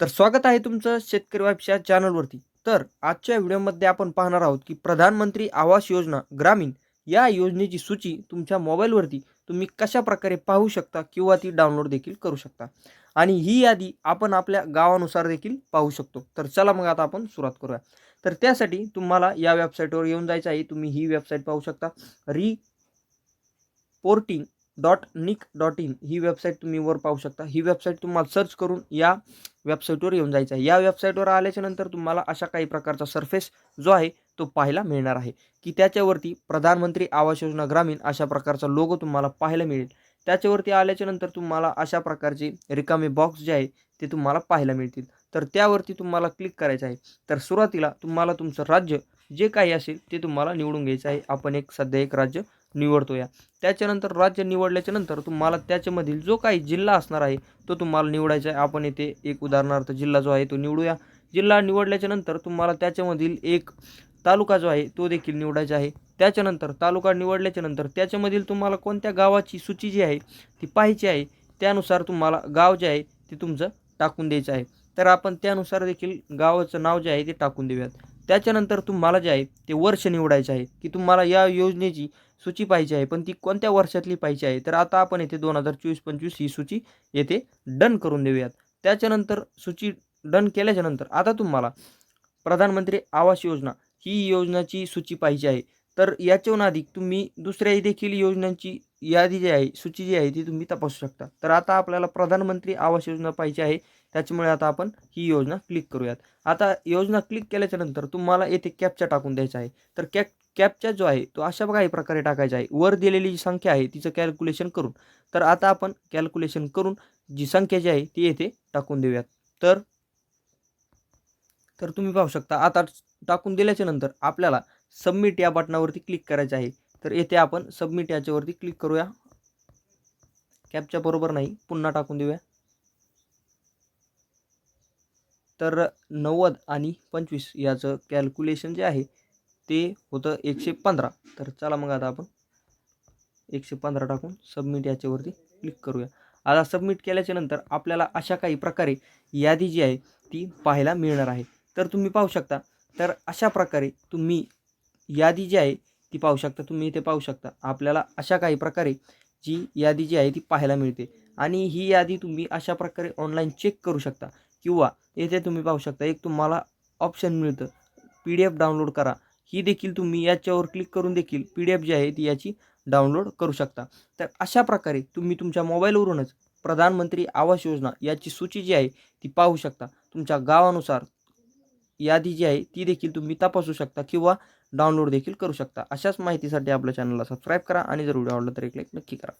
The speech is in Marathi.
तर स्वागत आहे तुमचं शेतकरी वाईफच्या चॅनलवरती. तर आजच्या व्हिडिओमध्ये आपण पाहणार आहोत की प्रधानमंत्री आवास योजना ग्रामीण या योजनेची सूची तुमच्या मोबाईलवरती तुम्ही कशा प्रकारे पाहू शकता किंवा ती डाउनलोड देखील करू शकता? आणि ही यादी आपण आपल्या गावानुसार देखील पाहू शकतो. तर चला मग आता आपण सुरुवात करूया. तर त्यासाठी तुम्हाला या वेबसाईटवर येऊन जायचं आहे. तुम्ही ही वेबसाईट पाहू शकता. Reporting dot nic dot in he website तुम्ही वर पाहू शकता. ही वेबसाईट तुम्हाला सर्च करून या वेबसाईटवर येऊन जायचं आहे. या वेबसाईटवर आल्याच्यानंतर तुम्हाला अशा काही प्रकारचा सरफेस जो आहे तो पाहायला मिळणार आहे. की त्याच्यावरती प्रधानमंत्री आवास योजना ग्रामीण अशा प्रकारचा लोगो तुम्हाला पाहायला मिळेल. त्याच्यावरती आल्याच्यानंतर तुम्हाला अशा प्रकारचे रिकामे बॉक्स जे आहे ते तुम्हाला पाहायला मिळतील. तर त्यावरती तुम्हाला क्लिक करायचं आहे. तर सुरुवातीला तुम्हाला तुमचं राज्य जे काही असेल ते तुम्हाला निवडून घ्यायचं आहे. आपण एक सध्या एक राज्य निवडतो या त्याच्यानंतर राज्य निवडल्याच्या नंतर तुम्हाला त्याच्यामधील जो काही जिल्हा असणार आहे तो तुम्हाला निवडायचा आहे. आपण येथे एक उदाहरणार्थ जिल्हा जो आहे तो निवडूया. जिल्हा निवडल्याच्या नंतर तुम्हाला त्याच्यामधील एक तालुका जो आहे तो देखील निवडायचा आहे. त्याच्यानंतर तालुका निवडल्याच्या नंतर त्याच्यामधील तुम्हाला कोणत्या गावाची सूची जी आहे ती पाहायची आहे त्यानुसार तुम्हाला गाव जे आहे ते तुमचं टाकून द्यायचं आहे. तर आपण त्यानुसार देखील गावाचं नाव जे आहे ते टाकून देऊयात. त्याच्यानंतर तुम्हाला जे आहे ते वर्ष निवडायचं आहे की तुम्हाला या योजनेची सूची पाहिजे आहे पण ती कोणत्या वर्षातली पाहिजे आहे? तर आता आपण येथे दोन हजार चोवीस पंचवीस ही सूची येथे डन करून देऊयात. त्याच्यानंतर सूची डन केल्याच्यानंतर आता तुम्हाला प्रधानमंत्री आवास योजना ही योजनाची सूची पाहिजे आहे. तर याच्याहून अधिक तुम्ही दुसऱ्याही देखील योजनांची यादी जी आहे सूची जी आहे ती तुम्ही तपासू शकता. तर आता आपल्याला प्रधानमंत्री आवास योजना पाहिजे आहे त्याच्यामुळे आता आपण ही योजना क्लिक करूयात. आता योजना क्लिक केल्याच्यानंतर तुम्हाला येथे कॅपचा टाकून द्यायचा आहे. तर कॅप कॅपचा जो आहे तो अशा काही प्रकारे टाकायचा आहे. वर दिलेली जी संख्या आहे तिचं कॅल्क्युलेशन करून. तर आता आपण कॅल्क्युलेशन करून जी संख्या जी आहे ती येथे टाकून देऊयात. तर तर तुम्ही पाहू शकता आता टाकून दिल्याच्या नंतर आपल्याला सबमिट या बटनावरती क्लिक करायचं आहे. तर येथे आपण सबमिट याच्यावरती क्लिक करूया. कॅपच्या बरोबर नाही. पुन्हा टाकून देऊया. तर नव्वद आणि पंचवीस याचं कॅल्क्युलेशन जे आहे ते होतं एकशे पंधरा. तर चला मग आता आपण एकशे पंधरा टाकून सबमिट याच्यावरती क्लिक करूया. आता सबमिट केल्याच्यानंतर आपल्याला अशा काही प्रकारे यादी जी आहे ती पाहायला मिळणार आहे. तर तुम्ही पाहू शकता. तर अशा प्रकारे तुम्ही यादी जी आहे ती पाहू शकता तुम्ही इथे पाहू शकता. आपल्याला अशा काही प्रकारे जी यादी जी आहे ती पाहायला मिळते. आणि ही यादी तुम्ही अशा प्रकारे ऑनलाईन चेक करू शकता. किंवा येथे तुम्ही पाहू शकता एक तुम्हाला ऑप्शन मिळतं. पी डी एफ डाउनलोड करा. ही देखील तुम्ही याच्यावर क्लिक करून देखील पी डी एफ जी आहे ती याची डाउनलोड करू शकता. तर अशा प्रकारे तुम्ही तुमच्या मोबाईलवरूनच प्रधानमंत्री आवास योजना याची सूची जी आहे ती पाहू शकता. तुमच्या गावानुसार यादी जी आहे ती देखील तुम्ही तपासू शकता किंवा डाउनलोड देखील करू शकता. अशाच माहितीसाठी आपल्या चॅनलला सबस्क्राईब करा आणि जर व्हिडिओ आवडला तर एक लाईक नक्की करा.